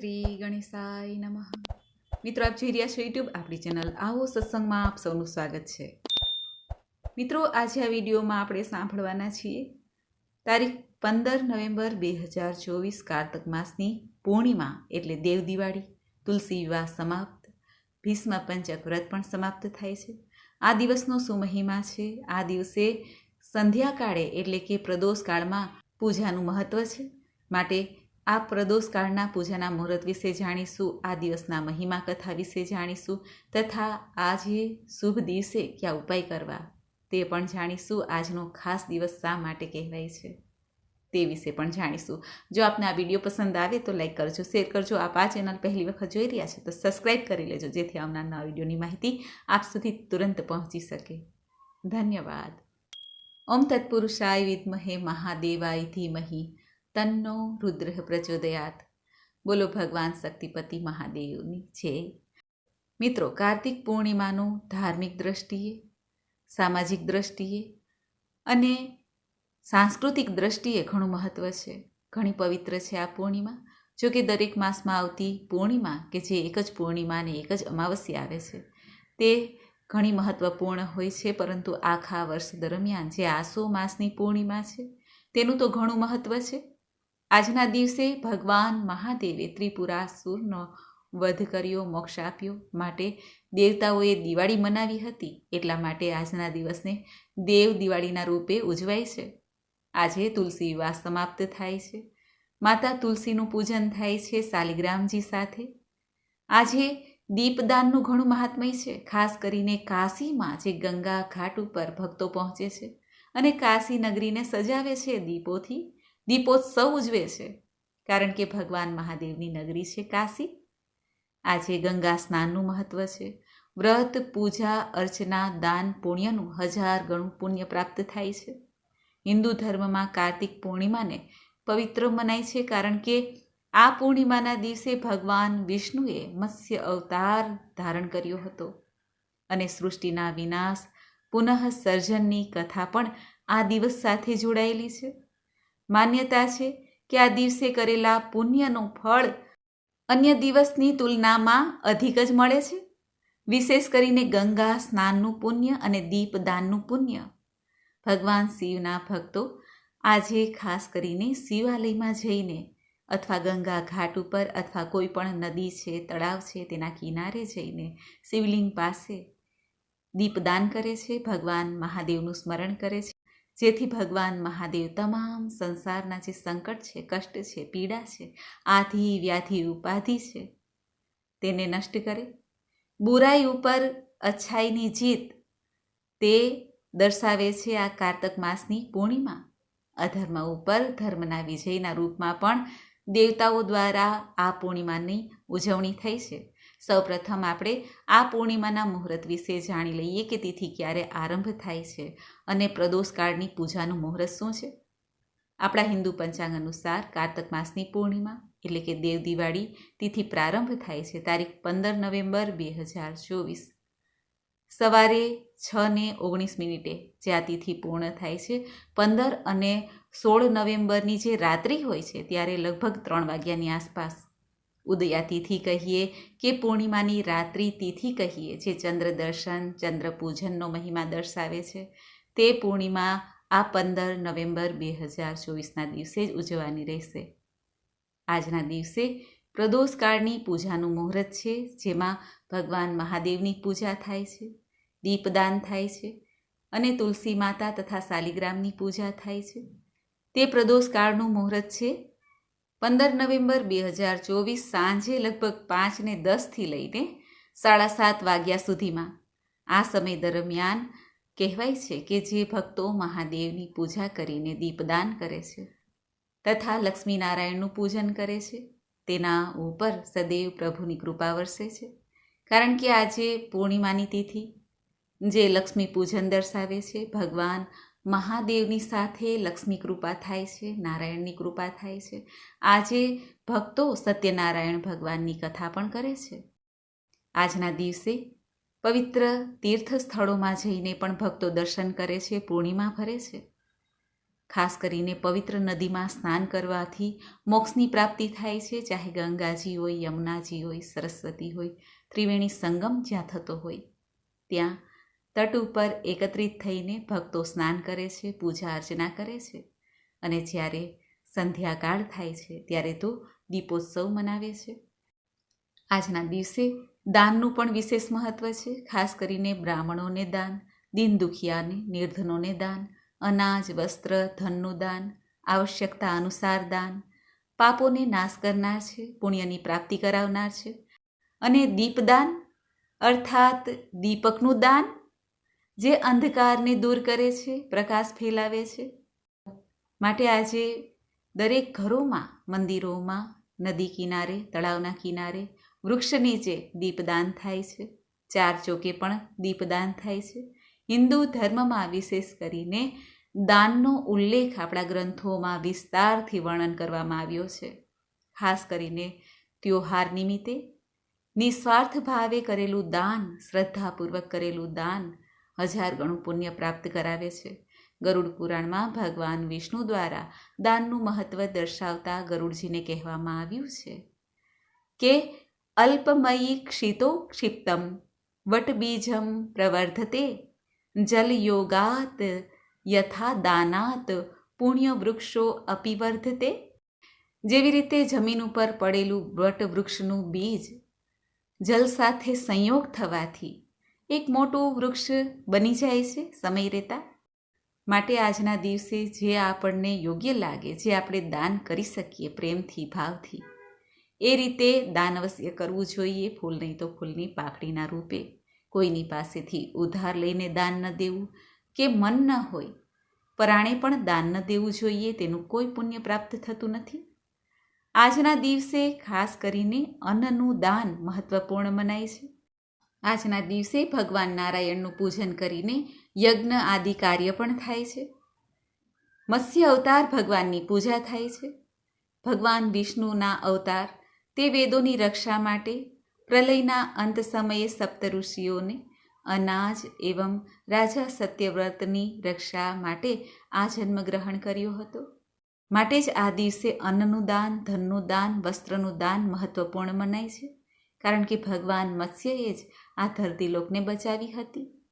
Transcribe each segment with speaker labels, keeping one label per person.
Speaker 1: શ્રી ગણેશાય નમઃ. મિત્રો, આપ જોઈ રહ્યા છો યુટ્યુબ આપણી ચેનલ આવો સત્સંગમાં આપ સૌનું સ્વાગત છે. મિત્રો, આજે આ વિડીયોમાં આપણે સાંભળવાના છીએ તારીખ પંદર નવેમ્બર બે હજાર ચોવીસ કારતક માસની પૂર્ણિમા, એટલે દેવ દિવાળી, તુલસી વિવાહ સમાપ્ત, ભીષ્મ પંચક વ્રત પણ સમાપ્ત થાય છે. આ દિવસનો શું મહિમા છે. આ દિવસે સંધ્યાકાળે, એટલે કે પ્રદોષ કાળમાં પૂજાનું મહત્ત્વ છે. માટે આ પ્રદોષ કાળના પૂજાના મુહૂર્ત વિશે જાણીશું, આ દિવસના મહિમા કથા વિશે જાણીશું, તથા આજે શુભ દિવસે કયા ઉપાય કરવા તે પણ જાણીશું. આજનો ખાસ દિવસ શા માટે કહેવાય છે તે વિશે પણ જાણીશું. જો આપને આ વીડિયો પસંદ આવે તો લાઈક કરજો, શેર કરજો. આપ આ ચેનલ પહેલી વખત જોઈ રહ્યા છે તો સબસ્ક્રાઈબ કરી લેજો, જેથી આવનાર નવા વિડીયોની માહિતી આપ સુધી તુરંત પહોંચી શકે. ધન્યવાદ. ઓમ તત્પુરુષાય વિદ્મહે મહાદેવાય ધીમહી. તન્નો રુદ્ર પ્રચોદયાત. બોલો ભગવાન શક્તિપતિ મહાદેવની છે. મિત્રો, કાર્તિક પૂર્ણિમાનું ધાર્મિક દ્રષ્ટિએ, સામાજિક દ્રષ્ટિએ અને સાંસ્કૃતિક દ્રષ્ટિએ ઘણું મહત્ત્વ છે. ઘણી પવિત્ર છે આ પૂર્ણિમા. જો કે દરેક માસમાં આવતી પૂર્ણિમા કે જે એક જ પૂર્ણિમા અને એક જ અમાવસ્યા આવે છે, તે ઘણી મહત્ત્વપૂર્ણ હોય છે. પરંતુ આખા વર્ષ દરમિયાન જે આસો માસની પૂર્ણિમા છે, તેનું તો ઘણું મહત્ત્વ છે. આજના દિવસે ભગવાન મહાદેવે ત્રિપુરાસુરનો વધ કર્યો, મોક્ષ આપ્યો. માટે દેવતાઓએ દિવાળી મનાવી હતી. એટલા માટે આજના દિવસને દેવ દિવાળીના રૂપે ઉજવાય છે. આજે તુલસી વિવાહ સમાપ્ત થાય છે. માતા તુલસીનું પૂજન થાય છે શાલિગ્રામજી સાથે. આજે દીપદાનનું ઘણું મહાત્મય છે. ખાસ કરીને કાશીમાં જે ગંગા ઘાટ ઉપર ભક્તો પહોંચે છે અને કાશી નગરીને સજાવે છે દીપોથી. દીપોત્સવ ઉજવે છે. કારણ કે ભગવાન મહાદેવની નગરી છે કાશી. આજે ગંગા સ્નાનનું મહત્વ છે. વ્રત, પૂજા, અર્ચના, દાન, પુણ્યનું હજાર ગણું પુણ્ય પ્રાપ્ત થાય છે. હિન્દુ ધર્મમાં કાર્તિક પૂર્ણિમાને પવિત્ર મનાય છે કારણ કે આ પૂર્ણિમાના દિવસે ભગવાન વિષ્ણુએ મત્સ્ય અવતાર ધારણ કર્યો હતો. અને સૃષ્ટિના વિનાશ પુનઃ સર્જનની કથા પણ આ દિવસ સાથે જોડાયેલી છે. માન્યતા છે કે આ દિવસે કરેલા પુણ્યનું ફળ અન્ય દિવસની તુલનામાં અધિક જ મળે છે. વિશેષ કરીને ગંગા સ્નાનનું પુણ્ય અને દીપદાનનું પુણ્ય. ભગવાન શિવના ભક્તો આજે ખાસ કરીને શિવાલયમાં જઈને અથવા ગંગા ઘાટ ઉપર અથવા કોઈ પણ નદી છે, તળાવ છે, તેના કિનારે જઈને શિવલિંગ પાસે દીપદાન કરે છે. ભગવાન મહાદેવનું સ્મરણ કરે છે. જેથી ભગવાન મહાદેવ તમામ સંસારના જે સંકટ છે, કષ્ટ છે, પીડા છે, આધિ વ્યાધિ ઉપાધિ છે, તેને નષ્ટ કરે. બુરાઈ ઉપર અચ્છાઈની જીત તે દર્શાવે છે આ કારતક માસની પૂર્ણિમા. અધર્મ ઉપર ધર્મના વિજયના રૂપમાં પણ દેવતાઓ દ્વારા આ પૂર્ણિમાની ઉજવણી થઈ છે. સૌપ્રથમ આપણે આ પૂર્ણિમાના મુહૂર્ત વિશે જાણી લઈએ કે તિથિ ક્યારે આરંભ થાય છે અને પ્રદોષકાળની પૂજાનું મુહૂર્ત શું છે? આપણા હિન્દુ પંચાંગ અનુસાર કારતક માસની પૂર્ણિમા એટલે કે દેવ દિવાળી તિથિ પ્રારંભ થાય છે તારીખ પંદર નવેમ્બર બે હજાર ચોવીસ. સવારે છ ને ઓગણીસ મિનિટે જે આ તિથિ પૂર્ણ થાય છે, પંદર અને સોળ નવેમ્બરની જે રાત્રિ હોય છે, ત્યારે લગભગ ત્રણ વાગ્યાની આસપાસ ઉદયા તિથિ કહીએ કે પૂર્ણિમાની રાત્રિ તિથિ કહીએ, જે ચંદ્ર દર્શન, ચંદ્ર પૂજનનો મહિમા દર્શાવે છે. તે પૂર્ણિમા આ પંદર નવેમ્બર બે હજાર ચોવીસના દિવસે જ ઉજવવાની રહેશે. આજના દિવસે પ્રદોષકાળની પૂજાનું મુહૂર્ત છે, જેમાં ભગવાન મહાદેવની પૂજા થાય છે, દીપદાન થાય છે અને તુલસી માતા તથા શાલિગ્રામની પૂજા થાય છે. તે પ્રદોષકાળનું મુહૂર્ત છે પંદર નવેમ્બર બે હજાર ચોવીસ સાંજે લગભગ પાંચને દસથી લઈને સાડા સાત વાગ્યા સુધીમાં. આ સમય દરમિયાન કહેવાય છે કે જે ભક્તો મહાદેવની પૂજા કરીને દીપદાન કરે છે તથા લક્ષ્મીનારાયણનું પૂજન કરે છે. તેના ઉપર સદૈવ પ્રભુની કૃપા વરસે છે. કારણ કે આજે પૂર્ણિમાની તિથિ, જે લક્ષ્મી પૂજન દર્શાવે છે, ભગવાન મહાદેવની સાથે લક્ષ્મી કૃપા થાય છે, નારાયણની કૃપા થાય છે. આજે ભક્તો સત્યનારાયણ ભગવાનની કથા પણ કરે છે. આજના દિવસે પવિત્ર તીર્થ સ્થળોમાં જઈને પણ ભક્તો દર્શન કરે છે, પૂર્ણિમા ભરે છે. ખાસ કરીને પવિત્ર નદીમાં સ્નાન કરવાથી મોક્ષની પ્રાપ્તિ થાય છે, ચાહે ગંગાજી હોય, યમુનાજી હોય, સરસ્વતી હોય, ત્રિવેણી સંગમ જ્યાં થતો હોય, ત્યાં તટ ઉપર એકત્રિત થઈને ભક્તો સ્નાન કરે છે, પૂજા અર્ચના કરે છે અને જ્યારે સંધ્યાકાળ થાય છે ત્યારે તો દીપોત્સવ મનાવે છે. આજના દિવસે દાનનું પણ વિશેષ મહત્વ છે. ખાસ કરીને બ્રાહ્મણોને દાન દીન દુખિયાને નિર્ધનોને દાન, અનાજ, વસ્ત્ર, ધનનું દાન, આવશ્યકતા અનુસાર દાન, પાપોને નાશ કરનાર છે, પુણ્યની પ્રાપ્તિ કરાવનાર છે અને દીપદાન અર્થાત દીપકનું દાન જે અંધકારને દૂર કરે છે, પ્રકાશ ફેલાવે છે. માટે આજે દરેક ઘરોમાં, મંદિરોમાં, નદી કિનારે, તળાવના કિનારે, વૃક્ષ નીચે દીપદાન થાય છે. ચાર ચોકે પણ દીપદાન થાય છે. હિન્દુ ધર્મમાં વિશેષ કરીને દાનનો ઉલ્લેખ આપણા ગ્રંથોમાં વિસ્તારથી વર્ણન કરવામાં આવ્યો છે. ખાસ કરીને ત્યોહાર નિમિત્તે નિસ્વાર્થ ભાવે કરેલું દાન, શ્રદ્ધાપૂર્વક કરેલું દાન હજાર ગણું પુણ્ય પ્રાપ્ત કરાવે છે. ગરુડ પુરાણમાં ભગવાન વિષ્ણુ દ્વારા દાનનું મહત્વ દર્શાવતા ગરુડજીને કહેવામાં આવ્યું છે કે, અલ્પમયી ક્ષિતો ક્ષિપ્તમ, વટબીજમ પ્રવર્ધતે, જલયોગાત યથા દાનાત પુણ્ય વૃક્ષો અપિવર્ધતે. જેવી રીતે જમીન ઉપર પડેલું વટવૃક્ષનું બીજ જલ સાથે સંયોગ થવાથી એક મોટું વૃક્ષ બની જાય છે સમય રહેતા. માટે આજના દિવસે જે આપણને યોગ્ય લાગે, જે આપણે દાન કરી શકીએ પ્રેમથી, ભાવથી, એ રીતે દાન અવશ્ય કરવું જોઈએ. ફૂલ નહીં તો ફૂલની પાકડીના રૂપે કોઈની પાસેથી ઉધાર લઈને દાન ન દેવું કે મન ન હોય, પરાણે પણ દાન ન દેવું જોઈએ, તેનું કોઈ પુણ્ય પ્રાપ્ત થતું નથી. આજના દિવસે ખાસ કરીને અન્નનું દાન મહત્વપૂર્ણ મનાય છે. આજના દિવસે ભગવાન નારાયણનું પૂજન કરીને યજ્ઞ આદિ કાર્ય પણ થાય છે. મત્સ્ય અવતાર ભગવાનની પૂજા થાય છે. ભગવાન વિષ્ણુના અવતાર તે વેદોની રક્ષા માટે પ્રલયના અંત સમયે સપ્ત ઋષિઓને અનાજ એવં રાજા સત્યવ્રતની રક્ષા માટે આ જન્મ ગ્રહણ કર્યો હતો. માટે જ આ દિવસે અન્નનું દાન, ધનનું દાન, વસ્ત્રનું દાન મહત્વપૂર્ણ મનાય છે. કારણ કે ભગવાન મત્સ્યએ જ આ ધરતીલોકને બચાવી હતી.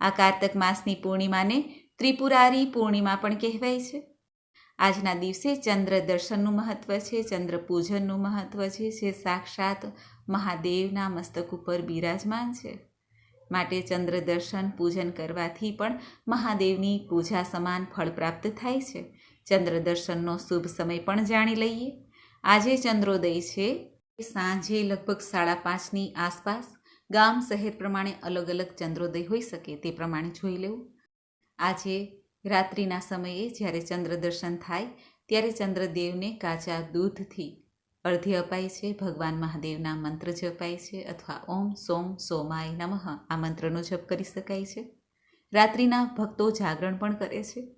Speaker 1: આ કારતક માસની પૂર્ણિમાને ત્રિપુરારી પૂર્ણિમા પણ કહેવાય છે. આજના દિવસે ચંદ્ર દર્શનનું મહત્વ છે, ચંદ્ર પૂજનનું મહત્વ છે, જે સાક્ષાત મહાદેવના મસ્તક ઉપર બિરાજમાન છે. માટે ચંદ્ર દર્શન, પૂજન કરવાથી પણ મહાદેવની પૂજા સમાન ફળ પ્રાપ્ત થાય છે. ચંદ્ર દર્શનનો શુભ સમય પણ જાણી લઈએ. આજે ચંદ્રોદય છે. સાંજે લગભગ સાડા પાંચની આસપાસ ગામ શહેર પ્રમાણે અલગ અલગ ચંદ્રોદય હોઈ શકે તે પ્રમાણે જોઈ લેવું. આજે રાત્રિના સમયે જ્યારે ચંદ્ર દર્શન થાય, ત્યારે ચંદ્રદેવને કાચા દૂધથી અર્ધ્ય અપાય છે, ભગવાન મહાદેવના મંત્ર જપાય છે અથવા ઓમ સોમ સોમાય નમઃ આ મંત્રનો જપ કરી શકાય છે. રાત્રિના ભક્તો જાગરણ પણ કરે છે,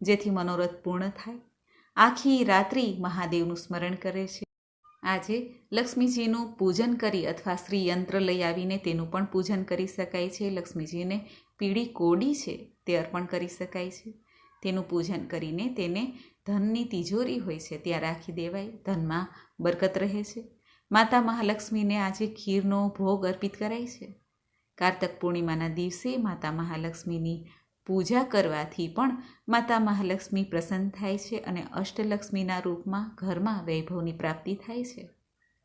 Speaker 1: જેથી મનોરથ પૂર્ણ થાય. આખી રાત્રિ મહાદેવનું સ્મરણ કરે છે. આજે લક્ષ્મીજીનું પૂજન કરી અથવા શ્રી યંત્ર લઈ આવીને તેનું પણ પૂજન કરી શકાય છે. લક્ષ્મીજીને પીળી કોડી છે તે અર્પણ કરી શકાય છે. તેનું પૂજન કરીને તેને ધનની તિજોરી હોય છે ત્યાં રાખી દેવાય. ધનમાં બરકત રહે છે. માતા મહાલક્ષ્મીને આજે ખીરનો ભોગ અર્પિત કરાય છે. કાર્તક પૂર્ણિમાના દિવસે માતા મહાલક્ષ્મીની પૂજા કરવાથી પણ માતા મહાલક્ષ્મી પ્રસન્ન થાય છે અને અષ્ટલક્ષ્મીના રૂપમાં ઘરમાં વૈભવની પ્રાપ્તિ થાય છે.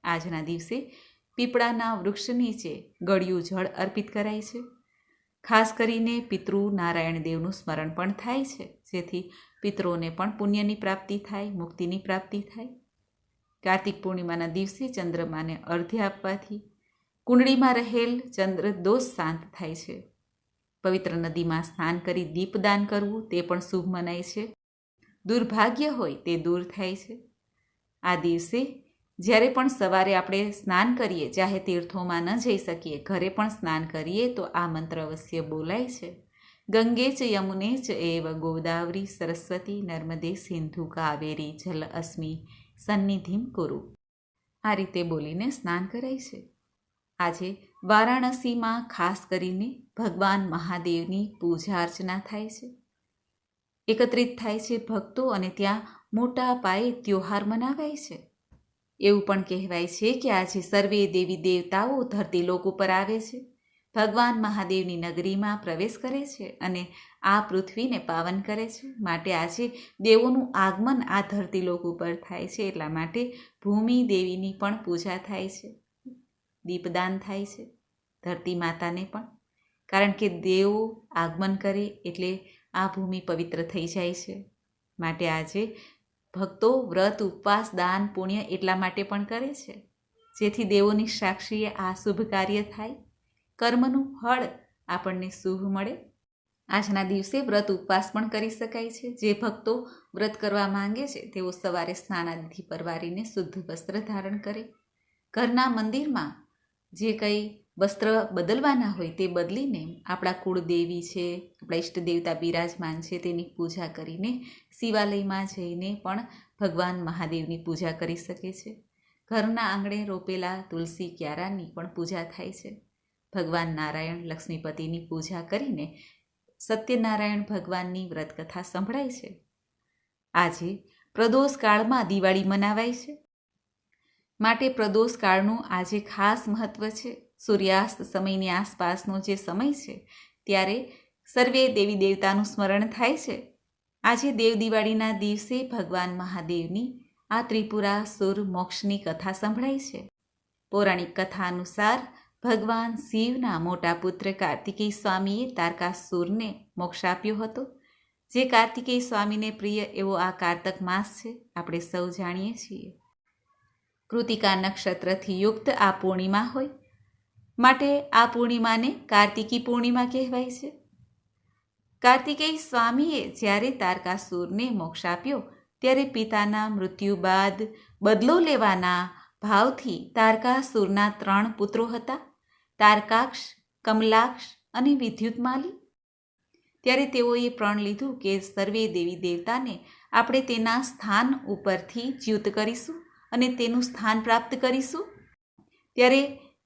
Speaker 1: આજના દિવસે પીપળાના વૃક્ષ નીચે ગળ્યું જળ અર્પિત કરાય છે. ખાસ કરીને પિતૃ નારાયણ દેવનું સ્મરણ પણ થાય છે, જેથી પિતૃઓને પણ પુણ્યની પ્રાપ્તિ થાય, મુક્તિની પ્રાપ્તિ થાય. કાર્તિક પૂર્ણિમાના દિવસે ચંદ્રમાને અર્ધ્ય આપવાથી કુંડળીમાં રહેલ ચંદ્ર દોષ શાંત થાય છે. પવિત્ર નદીમાં સ્નાન કરી દીપદાન કરવું તે પણ શુભ મનાય છે. દુર્ભાગ્ય હોય તે દૂર થાય છે. આ દિવસે જ્યારે પણ સવારે આપણે સ્નાન કરીએ, ચાહે તીર્થોમાં ન જઈ શકીએ, ઘરે પણ સ્નાન કરીએ, તો આ મંત્ર અવશ્ય બોલાય છે. ગંગે ચ યમુને ચ એવ ગોદાવરી સરસ્વતી નર્મદે સિંધુ કાવેરી જલ અસ્મી સન્નિધિમ કુરુ. આ રીતે બોલીને સ્નાન કરાય છે. આજે વારાણસીમાં ખાસ કરીને ભગવાન મહાદેવની પૂજા અર્ચના થાય છે. એકત્રિત થાય છે ભક્તો અને ત્યાં મોટા પાયે ત્યોહાર મનાવાય છે. એવું પણ કહેવાય છે કે આજે સર્વે દેવી દેવતાઓ ધરતી લોક ઉપર આવે છે. ભગવાન મહાદેવની નગરીમાં પ્રવેશ કરે છે અને આ પૃથ્વીને પાવન કરે છે. માટે આજે દેવોનું આગમન આ ધરતી લોક ઉપર થાય છે. એટલા માટે ભૂમિ દેવીની પણ પૂજા થાય છે. દીપદાન થાય છે, ધરતી માતાને પણ. કારણ કે દેવો આગમન કરે એટલે આ ભૂમિ પવિત્ર થઈ જાય છે. માટે આજે ભક્તો વ્રત, ઉપવાસ, દાન, પુણ્ય એટલા માટે પણ કરે છે. જેથી દેવોની સાક્ષીએ આ શુભ કાર્ય થાય. કર્મનું ફળ આપણને શુભ મળે. આજના દિવસે વ્રત, ઉપવાસ પણ કરી શકાય છે. જે ભક્તો વ્રત કરવા માંગે છે, તેઓ સવારે સ્નાનાદિથી પરવારીને શુદ્ધ વસ્ત્ર ધારણ કરે. ઘરના મંદિરમાં જે કંઈ વસ્ત્ર બદલવાના હોય તે બદલીને આપણા કુળદેવી છે, આપણા ઈષ્ટ દેવતા બિરાજમાન છે તેની પૂજા કરીને શિવાલયમાં જઈને પણ ભગવાન મહાદેવની પૂજા કરી શકે છે. ઘરના આંગણે રોપેલા તુલસી ક્યારાની પણ પૂજા થાય છે. ભગવાન નારાયણ લક્ષ્મીપતિની પૂજા કરીને સત્યનારાયણ ભગવાનની વ્રતકથા સંભળાય છે. આજે પ્રદોષ કાળમાં દિવાળી મનાવાય છે. માટે પ્રદોષ કાળનું આજે ખાસ મહત્વ છે. સૂર્યાસ્ત સમયની આસપાસનો જે સમય છે, ત્યારે સર્વે દેવી દેવતાનું સ્મરણ થાય છે. આજે દેવ દિવાળીના દિવસે ભગવાન મહાદેવની આ ત્રિપુરા સુર મોક્ષની કથા સંભળાય છે. પૌરાણિક કથા અનુસાર ભગવાન શિવના મોટા પુત્ર કાર્તિકેય સ્વામીએ તારકાસુરને મોક્ષ આપ્યો હતો. જે કાર્તિકેય સ્વામીને પ્રિય એવો આ કારતક માસ છે, આપણે સૌ જાણીએ છીએ. કૃતિકા નક્ષત્રથી યુક્ત આ પૂર્ણિમા હોય. માટે આ પૂર્ણિમાને કાર્તિકી પૂર્ણિમા કહેવાય છે. કાર્તિકેય સ્વામીએ જ્યારે તારકાસુરને મોક્ષ આપ્યો, ત્યારે પિતાના મૃત્યુ બાદ બદલો લેવાના ભાવથી તારકાસુરના ત્રણ પુત્રો હતા, તારકાક્ષ, કમલાક્ષ અને વિદ્યુતમાલી ત્યારે તેઓએ પ્રણ લીધું કે સર્વે દેવી દેવતાને આપણે તેના સ્થાન ઉપરથી જ્યુત કરીશું. અને તેનું સ્થાન પ્રાપ્ત કરીશું? ત્યારે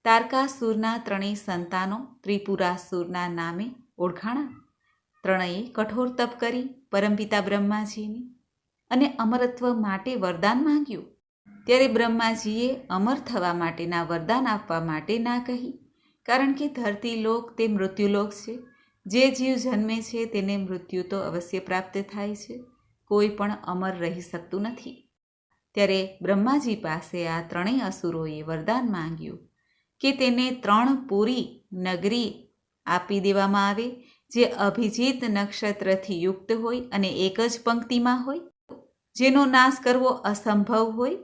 Speaker 1: તારકાસુરના ત્રણેય સંતાનો ત્રિપુરાસુરના નામે ઓળખાણા. ત્રણેય કઠોર તપ કરી પરમપિતા બ્રહ્માજીની અને અમરત્વ માટે વરદાન માંગ્યું. ત્યારે બ્રહ્માજીએ અમર થવા માટેના વરદાન આપવા માટે ના કહી, કારણ કે ધરતી લોક તે મૃત્યુલોક છે. જે જીવ જન્મે છે તેને મૃત્યુ તો અવશ્ય પ્રાપ્ત થાય છે. કોઈ પણ અમર રહી શકતું નથી. ત્યારે બ્રહ્માજી પાસે આ ત્રણેય અસુરોએ વરદાન માંગ્યું કે તેને ત્રણ પૂરી નગરી આપી દેવામાં આવે, જે અભિજીત નક્ષત્રથી યુક્ત હોય અને એક જ પંક્તિમાં હોય, જેનો નાશ કરવો અસંભવ હોય,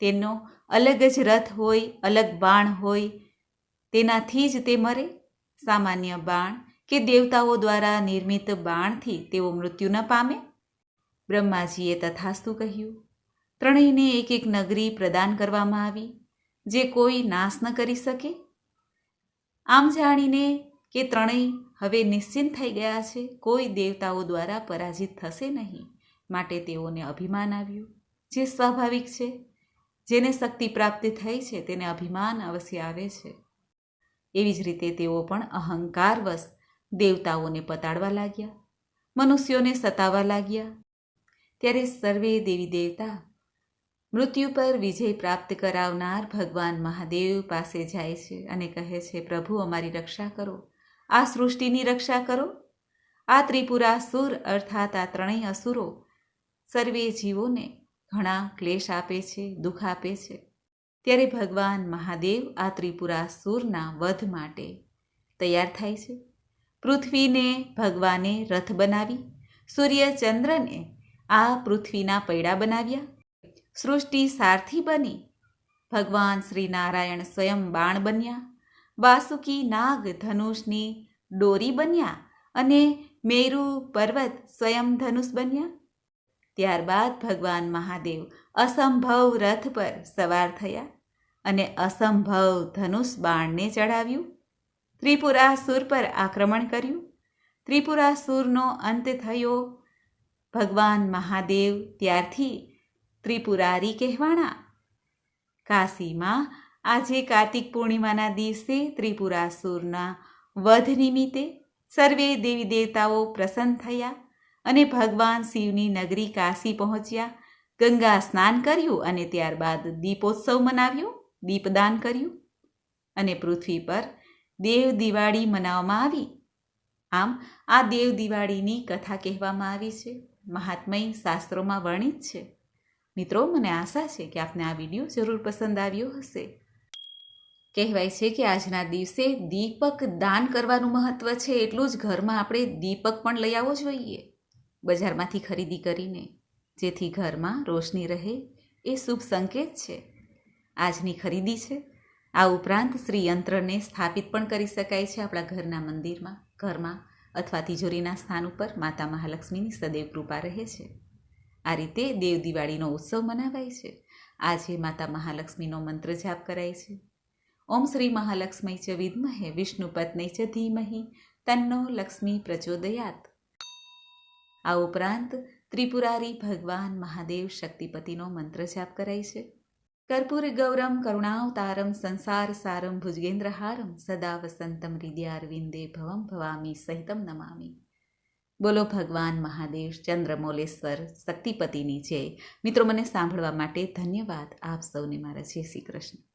Speaker 1: તેનો અલગ જ રથ હોય, અલગ બાણ હોય, તેનાથી જ તે મરે. સામાન્ય બાણ કે દેવતાઓ દ્વારા નિર્મિત બાણથી તેઓ મૃત્યુ ન પામે. બ્રહ્માજીએ તથાસ્તુ કહ્યું ત્રણેયને એક એક નગરી પ્રદાન કરવામાં આવી, જે કોઈ નાશ ન કરી શકે. આમ જાણીને કે ત્રણેય હવે નિશ્ચિંત થઈ ગયા છે, કોઈ દેવતાઓ દ્વારા પરાજિત થશે નહીં માટે તેઓને અભિમાન આવ્યું, જે સ્વાભાવિક છે. જેને શક્તિ પ્રાપ્તિ થઈ છે, તેને અભિમાન અવશ્ય આવે છે. એવી જ રીતે તેઓ પણ અહંકારવશ દેવતાઓને પતાડવા લાગ્યા, મનુષ્યોને સતાવવા લાગ્યા. ત્યારે સર્વે દેવી દેવતા મૃત્યુ પર વિજય પ્રાપ્ત કરાવનાર ભગવાન મહાદેવ પાસે જાય છે અને કહે છે, પ્રભુ, અમારી રક્ષા કરો. આ સૃષ્ટિની રક્ષા કરો. આ ત્રિપુરાસુર અર્થાત આ ત્રણેય અસુરો સર્વે જીવોને ઘણા ક્લેશ આપે છે, દુઃખ આપે છે. ત્યારે ભગવાન મહાદેવ આ ત્રિપુરાસુરના વધ માટે તૈયાર થાય છે. પૃથ્વીને ભગવાને રથ બનાવી સૂર્યચંદ્રને આ પૃથ્વીના પૈડા બનાવ્યા સૃષ્ટિ સારથી બની. ભગવાન શ્રી નારાયણ સ્વયં બાણ બન્યા. વાસુકી નાગ ધનુષની ડોરી બન્યા અને મેરુ પર્વત સ્વયં ધનુષ બન્યા. ત્યારબાદ ભગવાન મહાદેવ અસંભવ રથ પર સવાર થયા અને અસંભવ ધનુષ બાણને ચડાવ્યું ત્રિપુરાસુર પર આક્રમણ કર્યું. ત્રિપુરાસુરનો અંત થયો. ભગવાન મહાદેવ ત્યારથી ત્રિપુરારી કહેવાણા. કાશીમાં આજે કાર્તિક પૂર્ણિમાના દિવસે ત્રિપુરાસુરના વધ નિમિત્તે સર્વે દેવી દેવતાઓ પ્રસન્ન થયા અને ભગવાન શિવની નગરી કાશી પહોંચ્યા. ગંગા સ્નાન કર્યું અને ત્યારબાદ દીપોત્સવ મનાવ્યો, દીપદાન કર્યું અને પૃથ્વી પર દેવ દિવાળી મનાવવામાં આવી. આમ આ દેવ દિવાળીની કથા કહેવામાં આવી છે. મહાત્મય શાસ્ત્રોમાં વર્ણિત છે. મિત્રો, મને આશા છે કે આપને આ વીડિયો જરૂર પસંદ આવ્યો હશે. કહેવાય છે કે આજના દિવસે દીપક દાન કરવાનું મહત્ત્વ છે એટલું જ ઘરમાં આપણે દીપક પણ લઈ આવવો જોઈએ. બજારમાંથી ખરીદી કરીને, જેથી ઘરમાં રોશની રહે, એ શુભ સંકેત છે. આજની ખરીદી છે. આ ઉપરાંત શ્રી યંત્રને સ્થાપિત પણ કરી શકાય છે આપણા ઘરના મંદિરમાં, ઘરમાં અથવા તિજોરીના સ્થાન ઉપર. માતા મહાલક્ષ્મીની સદૈવ કૃપા રહે છે. આ રીતે દેવ દિવાળીનો ઉત્સવ મનાવાય છે. આજે માતા મહાલક્ષ્મીનો મંત્ર જાપ કરાય છે. ઓમ શ્રી મહાલક્ષ્મી ચ વિદ્મહે, વિષ્ણુ પત્ની ચ ધીમહી, તન્નો લક્ષ્મી પ્રચોદયાત. આ ઉપરાંત ત્રિપુરારી ભગવાન મહાદેવ શક્તિપતિનો મંત્ર જાપ કરાય છે. કર્પૂર ગૌરમ કરુણાવતારમ સંસાર સારમ ભુજગેન્દ્રહારમ, સદા વસંતમ હૃદયારવિંદે ભવમ ભવામી સહિતમ નમામી. બોલો ભગવાન મહાદેવ ચંદ્રમોલેશ્વર શક્તિપતિની જય. મિત્રો, મને સાંભળવા માટે ધન્યવાદ. આપ સૌને મારા જય શ્રી કૃષ્ણ.